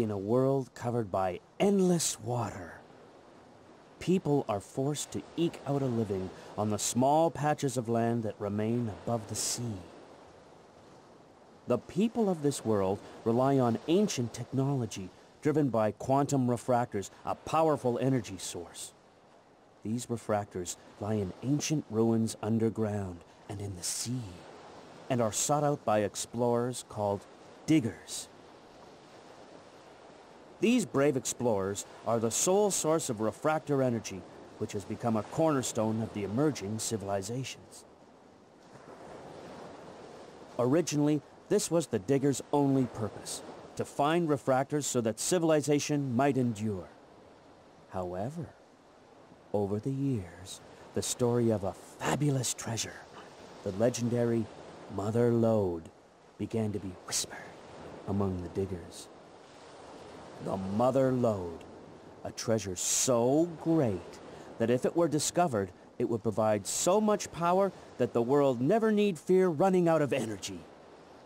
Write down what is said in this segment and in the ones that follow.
In a world covered by endless water, people are forced to eke out a living on the small patches of land that remain above the sea. The people of this world rely on ancient technology driven by quantum refractors, a powerful energy source. These refractors lie in ancient ruins underground and in the sea, and are sought out by explorers called diggers. These brave explorers are the sole source of refractor energy, which has become a cornerstone of the emerging civilizations. Originally, this was the diggers' only purpose, to find refractors so that civilization might endure. However, over the years, the story of a fabulous treasure, the legendary Mother Lode, began to be whispered among the diggers. The Mother Lode, a treasure so great that if it were discovered, it would provide so much power that the world never need fear running out of energy.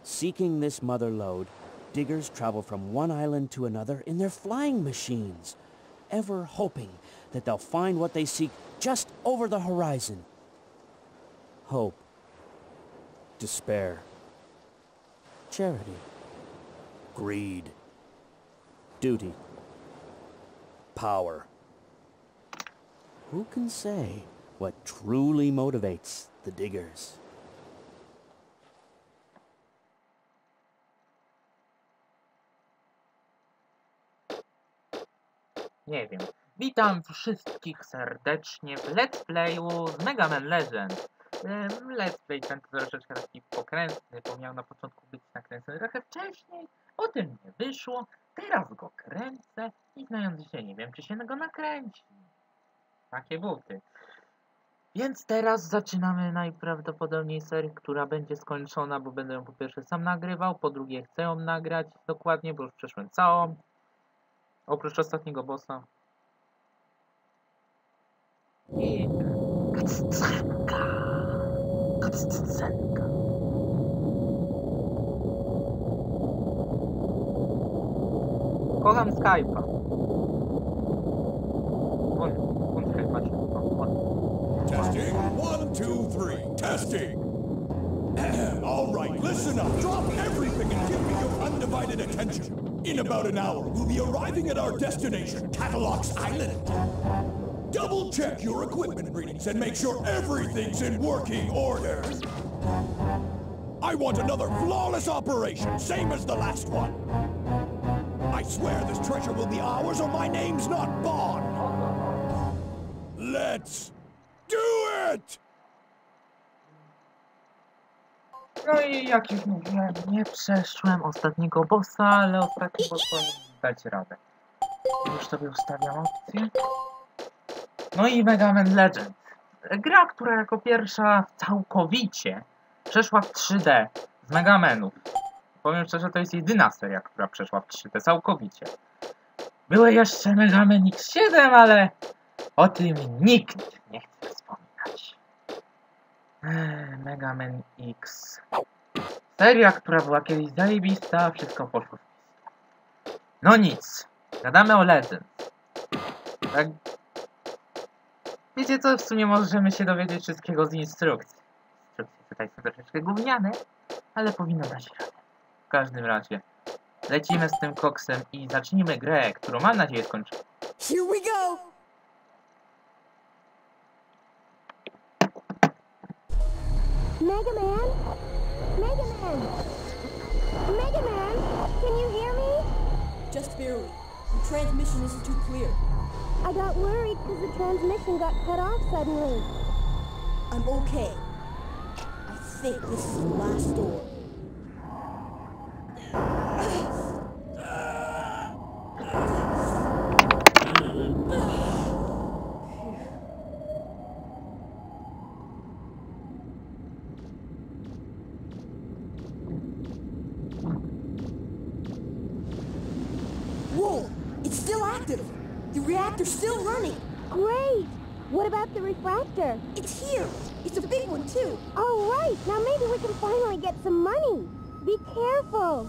Seeking this Mother Lode, diggers travel from one island to another in their flying machines, ever hoping that they'll find what they seek just over the horizon. Hope. Despair. Charity. Greed. Duty. Power. Who can say what truly motivates the diggers? Nie wiem. Witam wszystkich serdecznie w Let's Playu z Mega Man Legend. Let's Play ten troszeczkę taki pokrętny, bo miał na początku być nakręcony trochę wcześniej. Potem nie wyszło. Teraz go kręcę i znając się nie wiem, czy się go nakręci. Takie buty. Więc teraz zaczynamy najprawdopodobniej serię, która będzie skończona, bo będę ją po pierwsze sam nagrywał, po drugie chcę ją nagrać dokładnie, bo już przeszłem całą. Oprócz ostatniego bossa. I cutscenka. Cutscenka. Kocham Skype'a. On, on Skype'a się. Testing. One, two, three. Testing. All right, listen up. Drop everything and give me your undivided attention. In about an hour, we'll be arriving at our destination, Catalox Island. Double check your equipment readings and make sure everything's in working order. I want another flawless operation, same as the last one. Swear this treasure will be ours or my name's not Bond. Let's do it! No i jak już mówiłem, nie przeszłem ostatniego bossa, ale ostatni boss powinien dać radę. Już sobie ustawiam opcję. No i Mega Man Legend. Gra, która jako pierwsza całkowicie przeszła w 3D z Mega Manów. Powiem szczerze, to jest jedyna seria, która przeszła w 3D całkowicie. Były jeszcze Mega Man X7, ale o tym nikt nie chce wspominać. Ech, Mega Man X. Seria, która była kiedyś zajebista, wszystko poszło. No nic. Gadamy o Legend. Tak. Wiecie co, w sumie możemy się dowiedzieć wszystkiego z instrukcji. Instrukcje tutaj są troszeczkę gówniane, ale powinno dać radę. W każdym razie, lecimy z tym koksem i zacznijmy grę, którą mam nadzieję skończymy. Here we go! Mega Man? Mega Man? Mega Man? Can you hear me? Just barely. The transmission isn't too clear. I got worried because the transmission got cut off suddenly. I'm okay. I think this is the last door. The reactor's still running! Great! What about the refractor? It's here! It's a big one, too! All right, now maybe we can finally get some money. Be careful.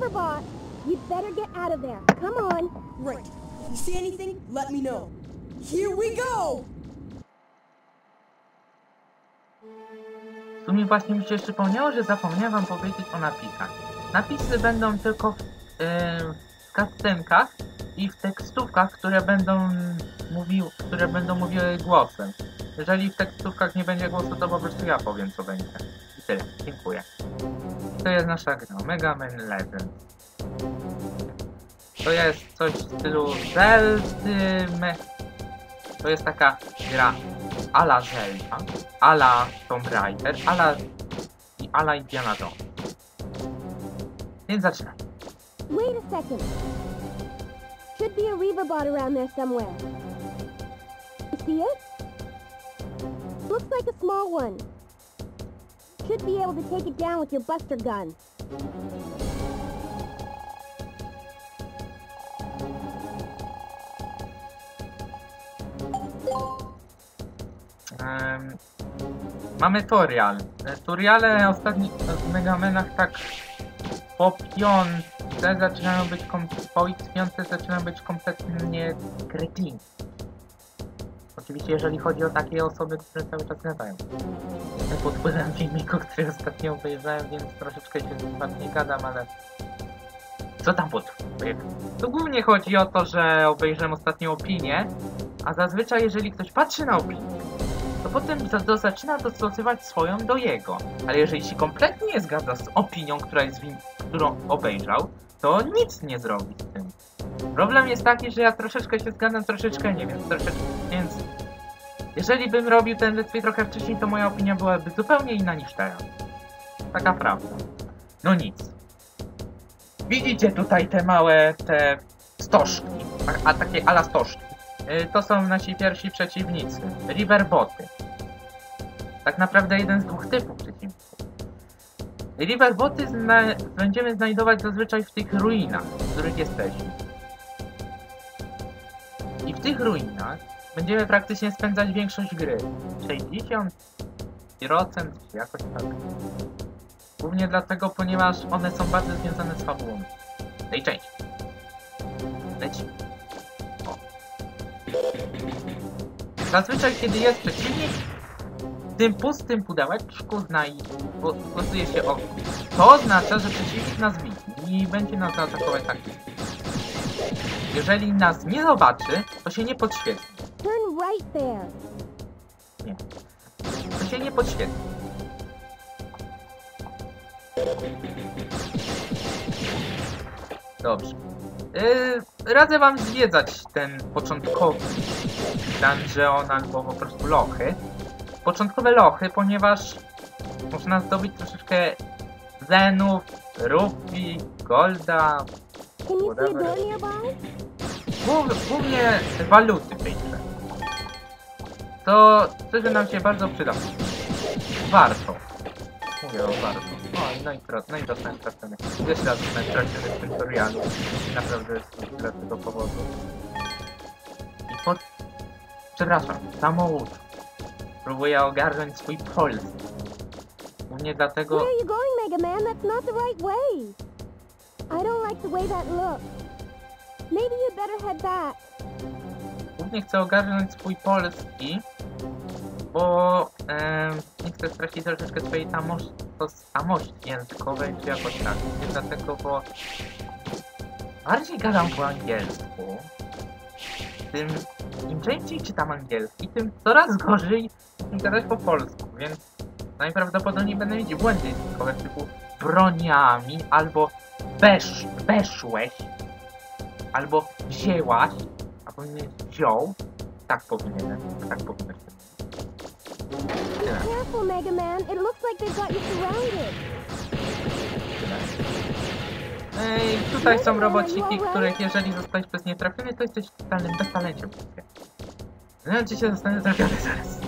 Reaver bot. You'd better get out of there. Come on. Right. If you see anything, let me know. Here we go! W sumie właśnie mi się jeszcze przypomniało, że zapomniałem wam powiedzieć o napisach. Napisy będą tylko w, yy, w cutscenkach i w tekstówkach, które będą, mówił, które będą mówiły głosem. Jeżeli w tekstówkach nie będzie głosu, to po prostu ja powiem co będzie. I tyle. Dziękuję. To jest nasza gra. Mega Man Legends. To jest coś w stylu Zeldy... Me... To jest taka gra ala Zelda, ala Tomb Raider, ala i ala Indiana Jones. Więc zaczynamy. Wait a second. Should be a Reaver bot around there somewhere. You see it? Looks like a small one. Should be able to take it down with your buster gun. Em, mamy tutorial. E, Tutoriale ostatnich w Megamenach tak po piątce zaczynają być po piątce zaczynają być kompletnie kretini. Oczywiście jeżeli chodzi o takie osoby, które cały czas gadają. Jestem pod wpływem filmiku, który ostatnio obejrzałem, więc troszeczkę się nie gadam, ale co tam pod wpływem? Tu głównie chodzi o to, że obejrzałem ostatnią opinię, a zazwyczaj jeżeli ktoś patrzy na opinię, to potem za, to zaczyna dostosować swoją do jego. Ale jeżeli się kompletnie nie zgadza z opinią, która jest którą obejrzał, to nic nie zrobi z tym. Problem jest taki, że ja troszeczkę się zgadzam, troszeczkę nie wiem, troszeczkę, więc jeżeli bym robił ten let's play trochę wcześniej, to moja opinia byłaby zupełnie inna niż teraz. Taka prawda. No nic. Widzicie tutaj te małe, te stożki, a, a takie ala stożki. Y, To są nasi pierwsi przeciwnicy. Riverboty. Tak naprawdę jeden z dwóch typów przeciwników. Riverboty zna będziemy znajdować zazwyczaj w tych ruinach, w których jesteśmy. I w tych ruinach będziemy praktycznie spędzać większość gry. 60% czy jakoś tak. Głównie dlatego, ponieważ one są bardzo związane z fabułą. Tej części. Lecimy. Zazwyczaj, kiedy jest przeciwnik, w tym pustym pudełeczku znaj... po- głosuje się o. To oznacza, że przeciwnik nas widzi i będzie nas zaatakować tak. Jeżeli nas nie zobaczy, to się nie podświetli. Right there. To się nie podświetli. Dobrze. Yy, radzę wam zwiedzać ten początkowy dungeon albo po prostu lochy. Początkowe lochy, ponieważ można zdobyć troszeczkę zenów, rupi, golda, Can you see To by nam się bardzo przyda. Warto. Mówię o warto. No i pro, no i dostałem stracony. Jeszcze raz dostałem tym tutorialu. Naprawdę jest z tego powodu. I pod... Przepraszam, samochód. Próbuję ogarnąć swój puls. Głównie dlatego... Where are you going, Mega Man? That's not the right way. I don't like the way that looks. Maybe you'd better head back. Głównie chcę ogarnąć swój polski, bo em, nie chcę stracić troszeczkę swojej tożsamości językowej, czy jakoś tak. Nie dlatego, bo bardziej gadam po angielsku, tym im częściej czytam angielski, tym coraz gorzej gadać po polsku, więc najprawdopodobniej będę mieć błędy językowe typu broniami, albo wesz, weszłeś, albo wzięłaś, powinien wziął. Tak powinienem, tak mówić. Tyle, Careful, Mega Man. It looks like they've got you surrounded. Ej, tutaj są robociki, których jeżeli zostałeś przez nie trafiony, to jesteś totalnym beztalenciem. Nie wiem, czy się zostanę trafiony zaraz.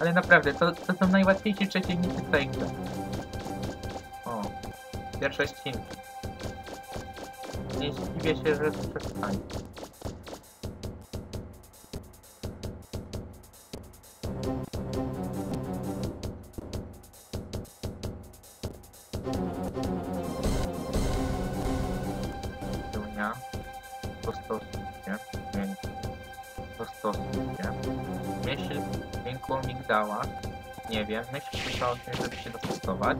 Ale naprawdę, to, to są najłatwiejsi przeciwnicy w tej grze. O, pierwsze ścinki. Nie dziwię się, że przestań. Dunia. Myśl dźwięku migdała. Nie wiem. Myśl słyszała o tym, żeby się dostosować.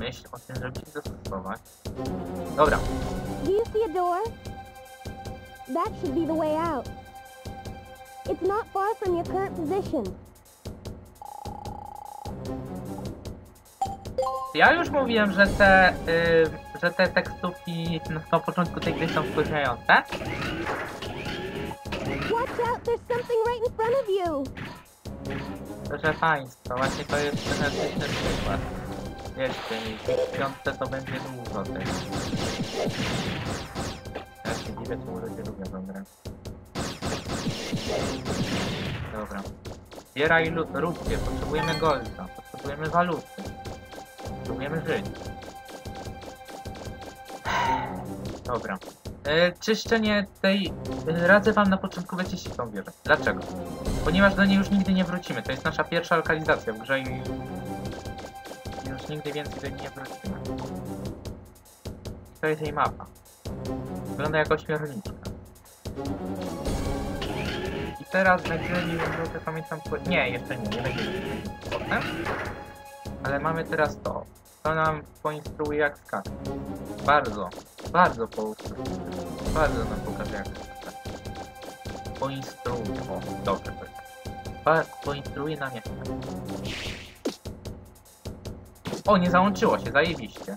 Myśl o tym, żeby się dostosować. Dobra. Do you see a door? That should be the way out. It's not far from your current position. Ja już mówiłem, że te, y, że te tekstówki na, na początku tej gry są wkurzające. Watch out, there's something right in front of you. Proszę Państwa, właśnie to jest genetyczny przykład. Wierzcie mi, w piątce to będzie dużo tego. Ja się dziwię, czemu ludzie lubią tę grę. Dobra. Zbieraj lu- rupie, potrzebujemy golda, potrzebujemy waluty. Potrzebujemy żyć. Dobra. E, czyszczenie tej... Radzę wam na początku wyczyścić tą wieżę. Dlaczego? Ponieważ do niej już nigdy nie wrócimy. To jest nasza pierwsza lokalizacja w grze i już nigdy więcej do niej nie wrócimy. To jest jej mapa. Wygląda jak ośmiorniczka. I teraz będziemy drogę, pamiętam... Nie, jeszcze nie, nie będziemy potem. Ale mamy teraz to. To nam poinstruuje jak skakać. Bardzo, bardzo pouczył. Bardzo nam pokaże jak skakać. Poinstruuje, o, dobrze. Pa, poinstruuje nam jak. O, nie załączyło się, zajebiście.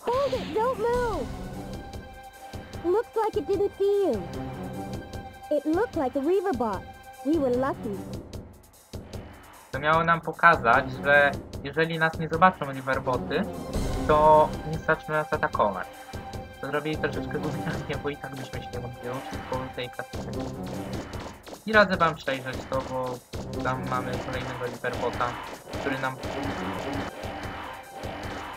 Hold it, don't move. Looks like it didn't see you. It looked like a Reaver bot. We were lucky. To miało nam pokazać, że jeżeli nas nie zobaczą riverboty, to nie zaczną nas atakować. To zrobili troszeczkę gównianie, bo i tak byśmy się nie mogli ruszyć po tej kasyny. I radzę wam przejrzeć to, bo tam mamy kolejnego riverbota, który nam...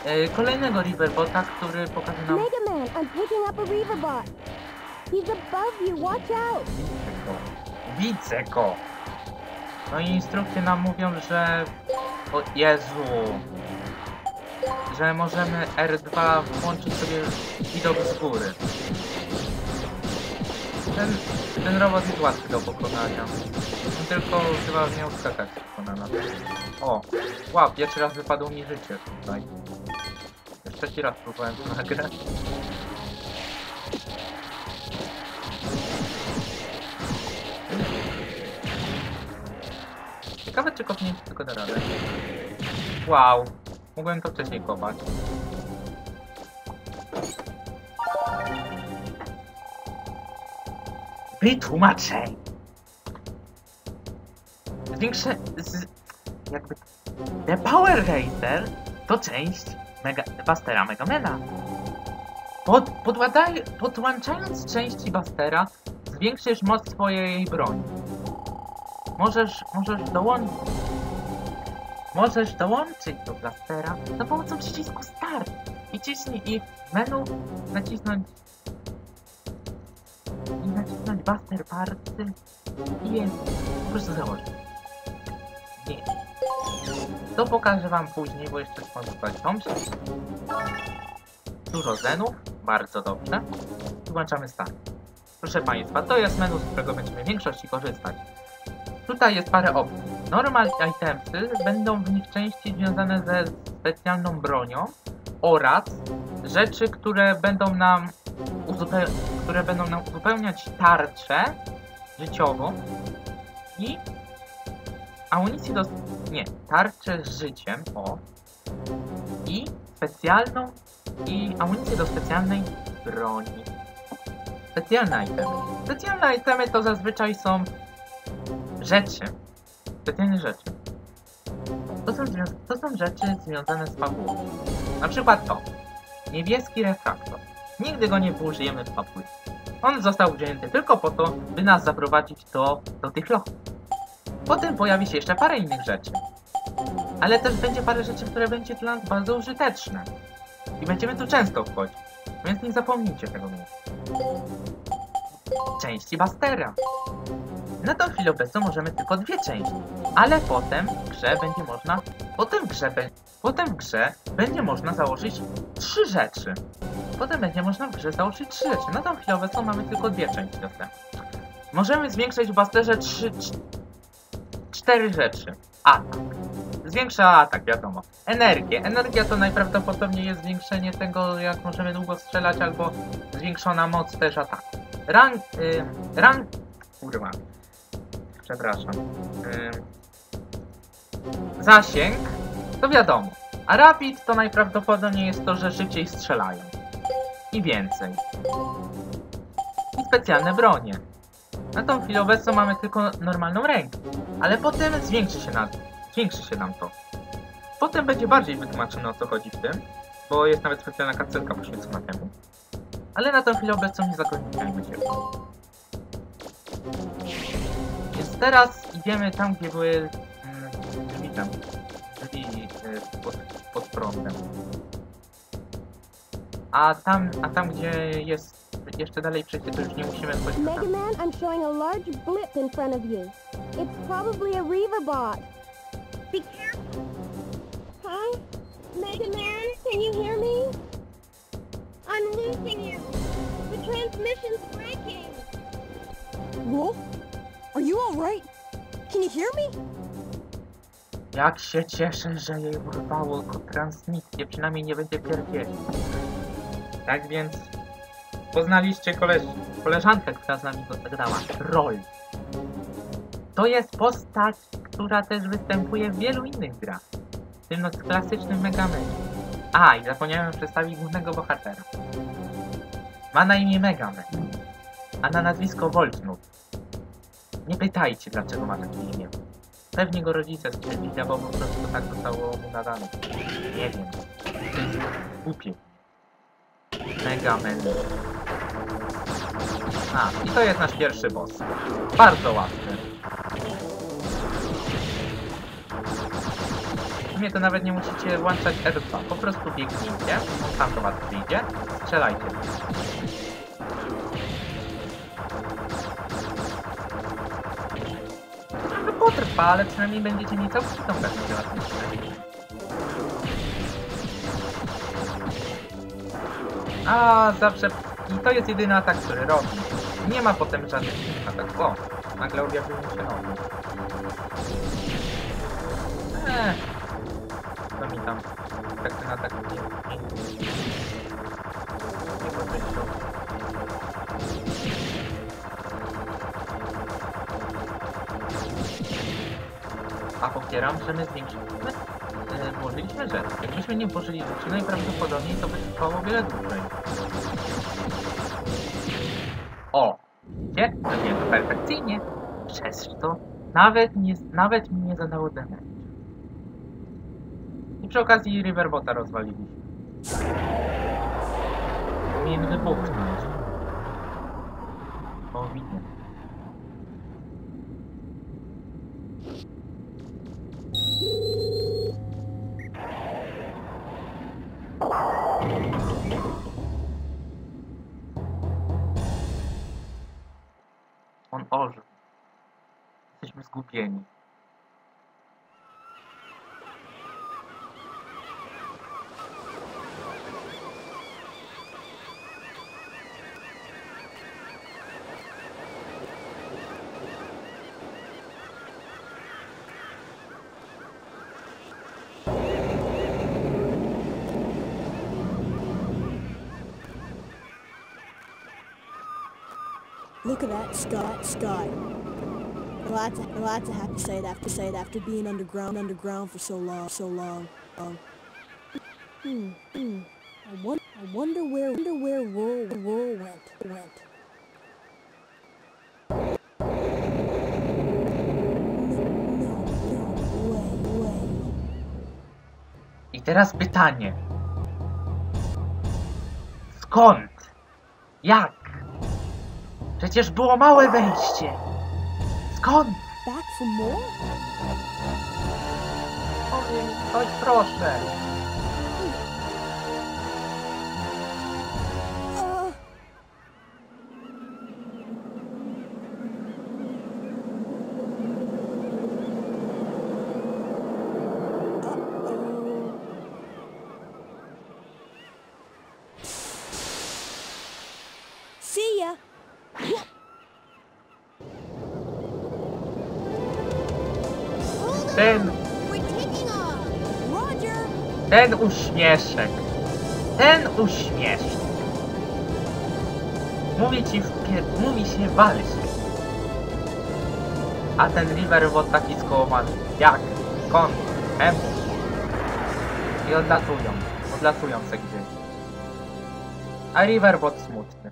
E, kolejnego riverbota, który pokaże nam... Mega Man, I'm picking up a Reaver bot. He's above you. Watch out. Widzę go. Widzę go. No i instrukcje nam mówią, że... O Jezu. Że możemy R2 włączyć sobie widok z góry. Ten, ten robot jest łatwy do pokonania. On tylko chyba miał skakać tylko na nas. O! Wow, pierwszy raz wypadło mi życie tutaj. Trzeci raz próbowałem to nagrać. Ciekawe czy kopnięcie tylko da radę. Wow, mogłem to wcześniej kopać. Wytłumaczeń! Większe... Z, jakby... The Power Racer to część Mega, Bustera Megamena. Pod, podładaj, podłączając części Bustera, zwiększysz moc swojej broni. Możesz, możesz dołączyć. Możesz dołączyć do blastera za pomocą przycisku Start. I ciśnij i menu nacisnąć i nacisnąć Buster Party i je po prostu założyć. Nie. To pokażę wam później, bo jeszcze dodać tą. Dużo zenów, bardzo dobrze. I włączamy. Proszę Państwa, to jest menu, z którego będziemy w większości korzystać. Tutaj jest parę opcji. Normal itemsy będą w nich części związane ze specjalną bronią oraz rzeczy, które będą nam uzupeł- które będą nam uzupełniać tarczę życiową i amunicję do... nie, tarczę z życiem, o i specjalną i amunicję do specjalnej broni. specjalne itemy. Specjalne itemy to zazwyczaj są rzeczy. Specjalne rzeczy. To są, to są rzeczy związane z fabułą. Na przykład to. Niebieski refraktor. Nigdy go nie użyjemy w fabule. On został wzięty tylko po to, by nas zaprowadzić do, do tych lochów. Potem pojawi się jeszcze parę innych rzeczy. Ale też będzie parę rzeczy, które będzie dla nas bardzo użyteczne. I będziemy tu często wchodzić. Więc nie zapomnijcie tego miejsca. Części Bastera. Na tą chwilę obecną możemy tylko dwie części. Ale potem w grze będzie można... Potem w grze, be... potem w grze będzie można założyć trzy rzeczy. Potem będzie można w grze założyć trzy rzeczy. Na tą chwilę obecną mamy tylko dwie części dostępne. Możemy zwiększyć w Basterze trzy... cz- cztery rzeczy. Atak. Zwiększa atak, wiadomo. Energię. Energia to najprawdopodobniej jest zwiększenie tego, jak możemy długo strzelać, albo zwiększona moc też ataku. Rank... Y, rank... Kurwa. Przepraszam. Zasięg to wiadomo. A rapid to najprawdopodobniej jest to, że szybciej strzelają. I więcej. I specjalne bronie. Na tą chwilę obecną mamy tylko normalną rękę. Ale potem zwiększy się, na, zwiększy się nam to. Potem będzie bardziej wytłumaczone o co chodzi w tym, bo jest nawet specjalna karcelka poświęcona temu. Ale na tą chwilę obecną nie zagłębiajmy się. Teraz idziemy tam, gdzie były mm, drzwi tam, drzwi y, pod, pod prądem. A tam, a tam gdzie jest jeszcze dalej przejście, to już nie musimy wchodzić Mega. Man, I'm showing a large blip in front of you. It's probably a Reaver bot. Be careful. Huh? Mega Man, can you hear me? I'm losing you. The transmission's breaking. Wolf? You? Can you hear me? Jak się cieszę, że jej urwało transmisję, przynajmniej nie będzie pierdzieli. Tak więc poznaliście koleż koleżankę, która z nami grała. Roll. To jest postać, która też występuje w wielu innych grach. W tym no klasycznym Mega Manie. A, i zapomniałem przedstawić głównego bohatera. Ma na imię Mega Man, a na nazwisko Voltnut. Nie pytajcie, dlaczego ma takie imię. Pewnie go rodzice skrzywdzili, bo po prostu tak zostało mu nadane. Nie wiem. To jest. Mega Man. A, i to jest nasz pierwszy boss. Bardzo łatwy. Sumie to nawet nie musicie włączać R2. Po prostu biegnijcie, tam do was przyjdzie, strzelajcie. Potrwa, ale przynajmniej będziecie mieć całkowitą latyczną. A zawsze... I to jest jedyny atak, który robi. Nie ma potem żadnych innych ataków. O, nagle objawił mi się nowy. Eee. To mi tam... Tak ten atak. Nie popieram, że my zwiększyliśmy, yy, włożyliśmy rzeczy. Jakbyśmy nie włożyli rzeczy, najprawdopodobniej to by trwało wiele dłużej. O! Nie, to perfekcyjnie. Przez to nawet, nie, nawet mi nie zadało damage. I przy okazji Riverbota rozwaliliśmy. Powinien wybuchnąć. Powinien. On ożył. Jesteśmy zgubieni. to that, Scott, Scott. A lot to, a lot to have to say it after say it after being underground underground for so long so long. Um, hmm, hmm. I wonder, I wonder where wonder where Roll Roll went went. I teraz pytanie. Skąd? Jak? Przecież było małe wejście. Skąd? Back for more? Proszę. Ten uśmieszek. Ten uśmieszek. Mówi ci w pie- mówi się walczy. A ten Riverbot taki skołowany. Jak? Skąd? Czemu? I odlatują. Odlatują se gdzieś. A Riverbot smutny.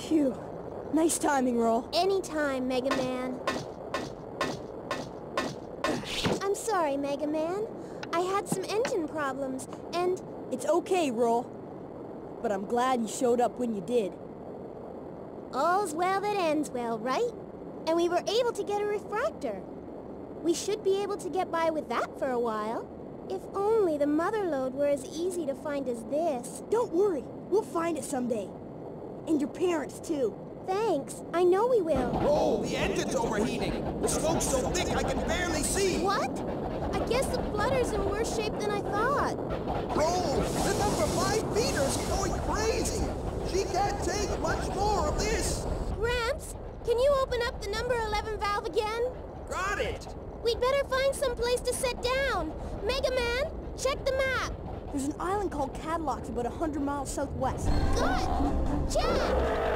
Phew. Nice timing, Roll. Anytime, Mega Man. I'm sorry, Mega Man. I had some engine problems, and It's okay, Roll. But I'm glad you showed up when you did. all's well that ends well, right? And we were able to get a refractor. We should be able to get by with that for a while. If only the mother lode were as easy to find as this. Don't worry. We'll find it someday. And your parents, too. Thanks. I know we will. Oh, the engine's overheating. The smoke's so thick I can barely see. What? I guess the flutter's in worse shape than I thought. Oh, the number five feeder's going crazy. She can't take much more of this. Gramps, can you open up the number 11 valve again? Got it. We'd better find some place to set down. Mega Man, check the map. There's an island called Cadlock's about a 100 miles southwest. Good! Jack!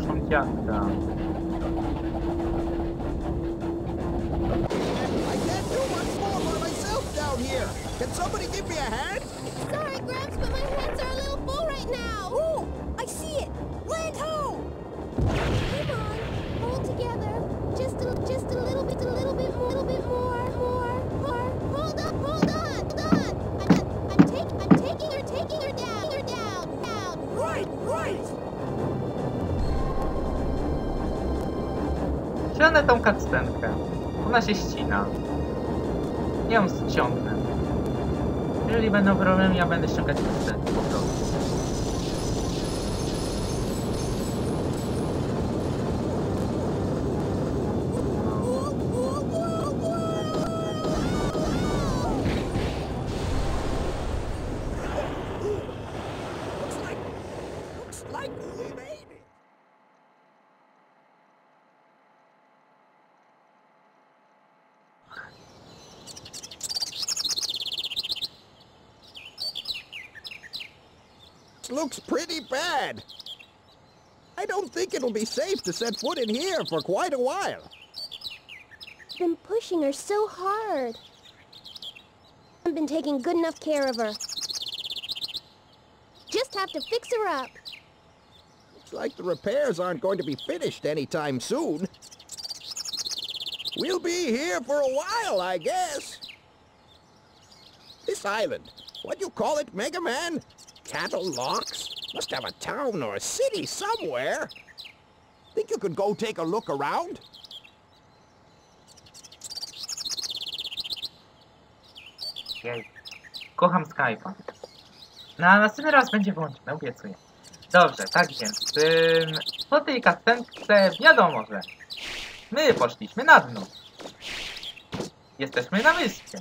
duszą ciastka. Can somebody give me a hand? Sorry, Gramps, Ściągnę tą cutscenkę. Ona się ścina. Ja ją ściągnę. Jeżeli będą problemy, ja będę ściągać cutscenkę po prostu. It'll be safe to set foot in here for quite a while. I've Been pushing her so hard. I've been taking good enough care of her. Just have to fix her up. Looks like the repairs aren't going to be finished anytime soon. We'll be here for a while, I guess. This island, what do you call it, Mega Man? Cattle Locks? Must have a town or a city somewhere. Think you could go take a look around? Jej. Kocham Skype'a. No następny raz będzie włączony, obiecuję. Dobrze, tak więc. Ym, po tej cutscence wiadomo, że my poszliśmy na dno. Jesteśmy na wyspie.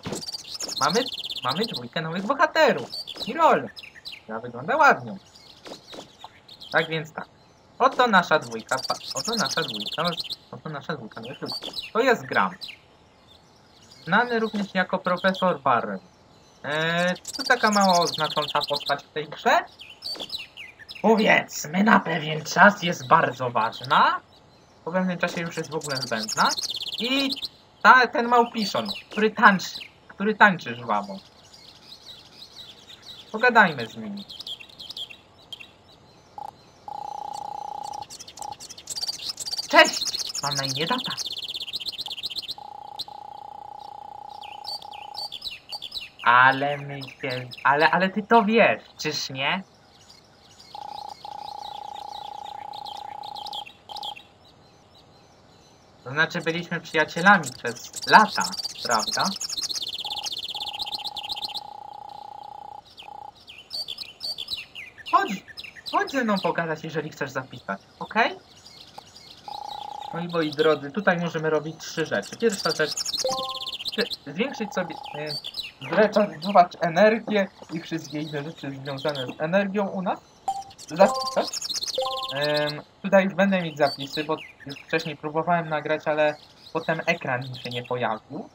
mamy, mamy dwójkę nowych bohaterów. I rolę. która wygląda ładnie. Tak więc tak. Oto nasza dwójka, pa, oto nasza dwójka, oto nasza dwójka nowych ludzi. To jest Gram. Znany również jako profesor Barrel. Eee, to taka mało znacząca postać w tej grze. Powiedzmy, na pewien czas jest bardzo ważna. Po pewnym czasie już jest w ogóle zbędna. I ta, ten małpiszon, który tańczy, który tańczy żwawo. Pogadajmy z nim. Cześć! Mam na imię Data. Ale my się... Ale, ale ty to wiesz, czyż nie? To znaczy byliśmy przyjacielami przez lata, prawda? Chodź, chodź ze mną pogadać, jeżeli chcesz zapisać, okej? No i moi drodzy, tutaj możemy robić trzy rzeczy. Pierwsza rzecz, zwiększyć sobie, y, zrechargować energię i wszystkie inne rzeczy związane z energią u nas. Zapisać. Ym, tutaj już będę mieć zapisy, bo już wcześniej próbowałem nagrać, ale potem ekran mi się nie pojawił.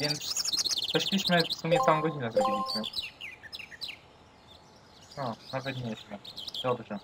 Więc przeszliśmy w sumie całą godzinę zrobiliśmy. O, nawet nieźle. Dobrze.